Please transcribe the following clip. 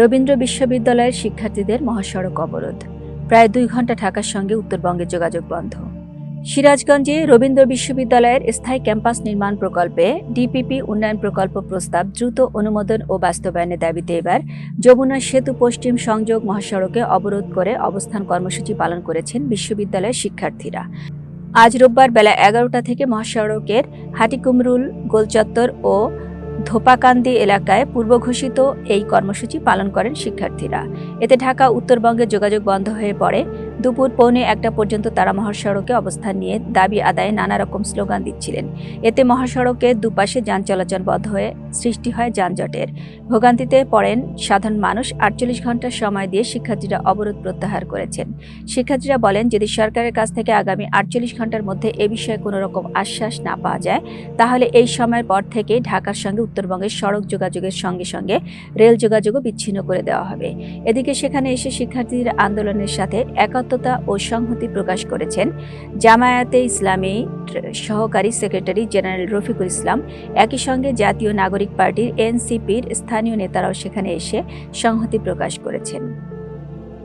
রবীন্দ্র বিশ্ববিদ্যালয়ের শিক্ষার্থীদের মহাসড়ক অবরোধ। প্রায় দুই ঘণ্টা ঢাকার সঙ্গে উত্তরবঙ্গের যোগাযোগ বন্ধ। সিরাজগঞ্জে রবীন্দ্র বিশ্ববিদ্যালয়ের স্থায়ী ক্যাম্পাস নির্মাণ প্রকল্পে ডিপিপি উন্নয়ন প্রকল্প প্রস্তাব দ্রুত অনুমোদন ও বাস্তবায়নের দাবিতে এবার যমুনা সেতু পশ্চিম সংযোগ মহাসড়কে অবরোধ করে অবস্থান কর্মসূচি পালন করেছেন বিশ্ববিদ্যালয়ের শিক্ষার্থীরা। আজ রোববার বেলা এগারোটা থেকে মহাসড়কের হাটিকুমরুল, গোলচত্বর ও ধোপাকান্দি এলাকায় পূর্বঘোষিত এই কর্মসূচি পালন করেন শিক্ষার্থীরা। এতে ঢাকা, উত্তরবঙ্গে যোগাযোগ বন্ধ হয়ে পড়ে। দুপুর পৌনে একটা পর্যন্ত তারা মহাসড়কে অবস্থান নিয়ে দাবি আদায়ে নানা রকম স্লোগান দিচ্ছিলেন। এতে মহাসড়কের দুপাশে যান চলাচল বন্ধ হয়ে সৃষ্টি হয় যানজটের। ভোগান্তিতে পড়েন সাধারণ মানুষ আটচল্লিশ ঘণ্টা সময় দিয়ে শিক্ষার্থীরা অবরোধ প্রত্যাহার করেছেন। শিক্ষার্থীরা বলেন, যদি সরকারের কাছ থেকে আগামী আটচল্লিশ ঘণ্টার মধ্যে এ বিষয়ে কোনো রকম আশ্বাস না পাওয়া যায়, তাহলে এই সময়ের পর থেকে ঢাকার সঙ্গে উত্তরবঙ্গের সড়ক যোগাযোগের সঙ্গে সঙ্গে রেল যোগাযোগও বিচ্ছিন্ন করে দেওয়া হবে। এদিকে সেখানে এসে শিক্ষার্থীদের আন্দোলনের সাথে একাত্মতা ও সংহতি প্রকাশ করেছেন জামায়াতে ইসলামী সহকারী সেক্রেটারি জেনারেল রফিকুল ইসলাম। একই সঙ্গে জাতীয় নাগরিক পার্টির এনসিপির স্থানীয় নেতারাও সেখানে এসে সংহতি প্রকাশ করেছেন।